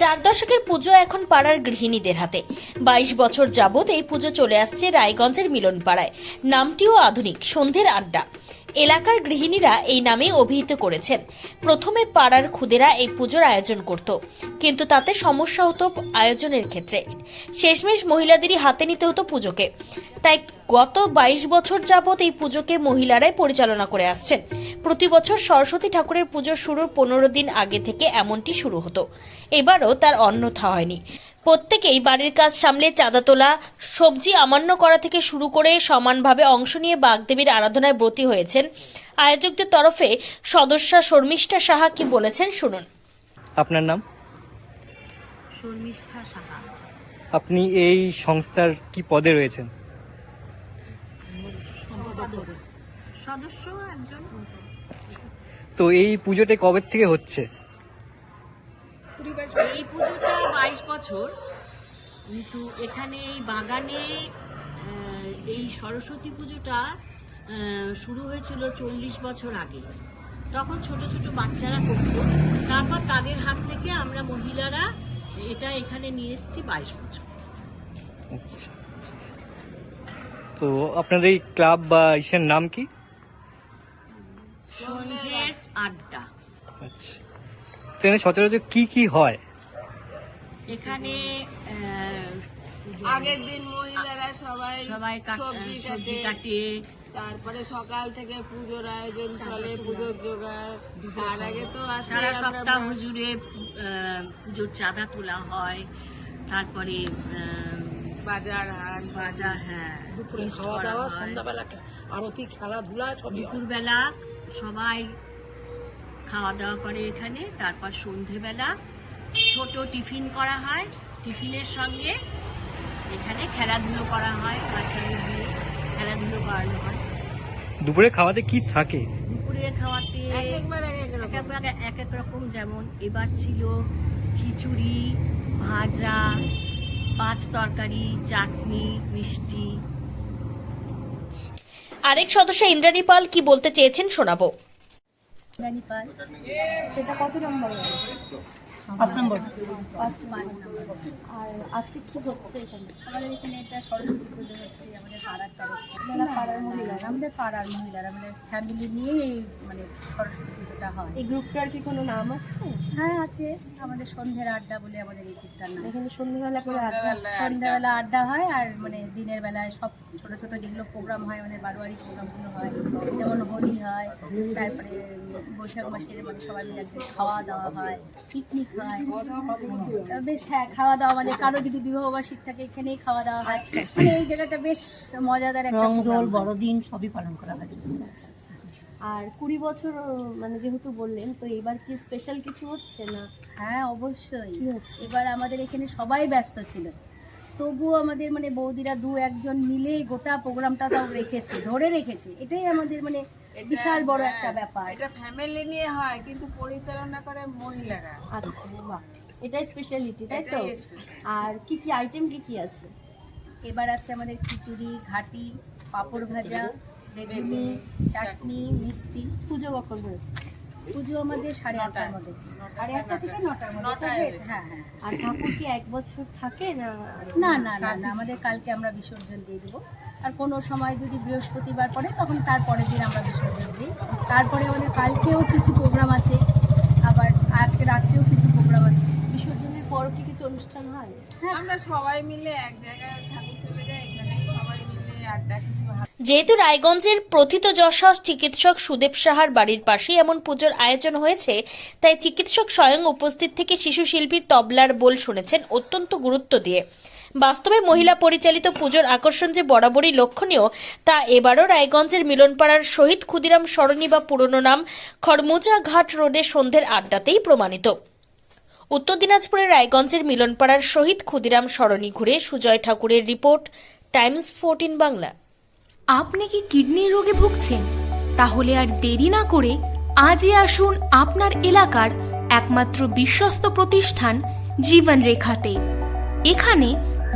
চার দশকের পুজো এখন পাড়ার গৃহিণীদের হাতে। বাইশ বছর যাবৎ এই পুজো চলে আসছে রায়গঞ্জের মিলন পাড়ায় নামটিও আধুনিক, সন্ধ্যের আড্ডা। এলাকার গৃহিণীরা এই নামে অভিহিত করেছেন প্রথমে পাড়ার খুদেরা এই পুজোর আয়োজন করত, কিন্তু তাতে সমস্যা হতো আয়োজনের ক্ষেত্রে। শেষমেশ মহিলাদেরই হাতে নিতে হতো পুজোকে। তাই গত বাইশ বছর যাবৎ এই পুজোকে মহিলারাই পরিচালনা করে আসছেন। প্রতি বছর সরস্বতী ঠাকুরের পুজো শুরুর পনেরো দিন আগে থেকে এমনটি শুরু হতো। এবারও তার অন্যথা হয়নি। প্রত্যেকেই বাড়ির কাজ সামলে চাঁদা তোলা সবজি আমান্য করা থেকে শুরু করে সমানভাবে অংশ নিয়ে বাগদেবীর আরাধনায় ব্রতী হয়েছেন। আয়োজকদের তরফে সদস্যা শর্মিষ্ঠা সাহা কি বলেছেন শুনুন। আপনার নাম? শর্মিষ্ঠা সাহা। আপনি এই সংস্থার কি পদে রয়েছেন? সদস্য একজন। তো এই পুজোটা কবে থেকে হচ্ছে? বাইশ বছর কিন্তু এখানে এই বাগানে এই সরস্বতী পুজোটা শুরু হয়েছিল চল্লিশ বছর আগে। তখন ছোট ছোট বাচ্চারা করত। তারপর তাদের হাত থেকে আমরা মহিলারা এটা এখানে নিয়ে এসেছি বাইশ বছর। আচ্ছা। তো আপনাদের এই ক্লাব বা ইসের নাম কি? সন্ধ্যের আড্ডা। আচ্ছা। তো এখানে সচরাচর কি কি হয়? এখানে আগের দিন মহিলারা সবাই সবাই সবজি সবজি কাটে তারপরে সকাল থেকে পুজোর আয়োজন চলে পুজোর জোগাড়। তার আগে তো সারা সপ্তাহ জুড়ে পুজোর চাঁদা তোলা হয়। তারপরে আহ, বাজার হাট বাজার হ্যাঁ দুপুরে খাওয়া দাওয়া সন্ধ্যাবেলা আরতি খেলাধুলা দুপুরবেলা সবাই খাওয়া দাওয়া করে এখানে তারপর সন্ধেবেলা ছোট টিফিন করা হয়। টিফিনের সঙ্গে এখানে খেলাধুলো করা হয় বাচ্চাদের দিয়ে খেলাধুলো করানো হয়। দুপুরে খাওয়াতে কি থাকে? দুপুরে খাওয়াতে এক একবার এক রকম। যেমন এবার ছিল খিচুড়ি ভাজা পাঁচ তরকারি চাটনি মিষ্টি। আরেক সদস্য ইন্দ্রাণী পাল কি বলতে চেয়েছেন শোনাবো। সেটা কত নম্বর? পাঁচ নম্বর। পাঁচ পাঁচ নম্বর আর আজকে কি হচ্ছে এখানে? আমাদের এখানে একটা সরস্বতী পুজো হচ্ছে আমাদের পাড়ার তরফে আমরা পাড়ার মহিলারা? আমাদের পাড়ার মহিলারা মানে ফ্যামিলি নিয়ে এই মানে সরস্বতী পুজোটা হয়। এই গ্রুপটার কি কোনো নাম আছে? হ্যাঁ আছে। আমাদের সন্ধ্যের আড্ডা বলে আমাদের এই গ্রুপটার নাম। এখানে সন্ধ্যেবেলা করে আড্ডা সন্ধ্যাবেলা আড্ডা হয় আর মানে দিনের বেলায় সব ছোট ছোট যেগুলো প্রোগ্রাম হয় আমাদের বারোয়ারি প্রোগ্রামগুলো হয় যেমন হোলি হয় তারপরে বৈশাখ মাসের মানে সবাই মিলে খাওয়া দাওয়া হয় পিকনিক বেশ হ্যাঁ খাওয়া দাওয়া মানে কারও যদি বিবাহবার্ষিক থাকে এখানেই খাওয়া দাওয়া হয়। মানে এই জায়গাটা বেশ মজাদার একটা হয়। বড়দিন সবই পালন করা হয়। আর কুড়ি বছর মানে যেহেতু বললেন তো এবার কি স্পেশাল কিছু হচ্ছে না? হ্যাঁ অবশ্যই। কি হচ্ছে? এবার আমাদের এখানে সবাই ব্যস্ত ছিল। তবুও আমাদের মানে বৌদিরা দু একজন মিলে গোটা প্রোগ্রামটা তাও রেখেছে ধরে রেখেছে। এটাই আমাদের মানে বিশাল বড় একটা ব্যাপার। এটা ফ্যামিলি নিয়ে হয় কিন্তু পরিচালনা করে মহিলারা। আচ্ছা বাহ। এটাই স্পেশালিটি তাই তো? আর কি কি আইটেম কি কি আছে? এবার আছে আমাদের খিচুড়ি ঘাটি পাঁপড় ভাজা বেগুনি চাটনি মিষ্টি। পুজো কখন হয়েছে? পুজো আমাদের সাড়ে আটটার মধ্যে। সাড়ে আটটা থেকে নটার মধ্যে। হয়েছে। হ্যাঁ হ্যাঁ। আর ঠাকুর কি এক বছর থাকে না? না না না আমাদের কালকে আমরা বিসর্জন দিয়ে দেবো। আর কোনো সময় যদি বৃহস্পতিবার পড়ে তখন তার পরের দিন আমরা বিসর্জন দিই। তারপরে আমাদের কালকেও কিছু প্রোগ্রাম আছে আবার আজকে রাত্রেও কিছু প্রোগ্রাম আছে। বিসর্জনের পর কি কিছু অনুষ্ঠান হয়? আমরা সবাই মিলে এক জায়গায় ঠাকুর চলে যাই এখানে সবাই মিলে আড্ডা কিছু যেহেতু রায়গঞ্জের প্রথিত যশস চিকিৎসক সুদেব সাহার বাড়ির পাশেই এমন পুজোর আয়োজন হয়েছে তাই চিকিৎসক স্বয়ং উপস্থিত থেকে শিশু শিল্পীর তবলার বোল শুনেছেন অত্যন্ত গুরুত্ব দিয়ে। বাস্তবে মহিলা পরিচালিত পুজোর আকর্ষণ যে বরাবরই লক্ষণীয়, তা এবারও রায়গঞ্জের মিলনপাড়ার শহীদ ক্ষুদিরাম সরণি বা পুরনো নাম খরমুজা ঘাট রোডে সন্ধ্যের আড্ডাতেই প্রমাণিত। উত্তর দিনাজপুরের রায়গঞ্জের মিলনপাড়ার শহীদ ক্ষুদিরাম সরণি ঘুরে সুজয় ঠাকুরের রিপোর্ট, টাইমস ফোরটিন বাংলা। আপনি কি কিডনির রোগে ভুগছেন? তাহলে আর দেরি না করে আজই আসুন আপনার এলাকার একমাত্র বিশ্বস্ত প্রতিষ্ঠান জীবন রেখাতে এখানে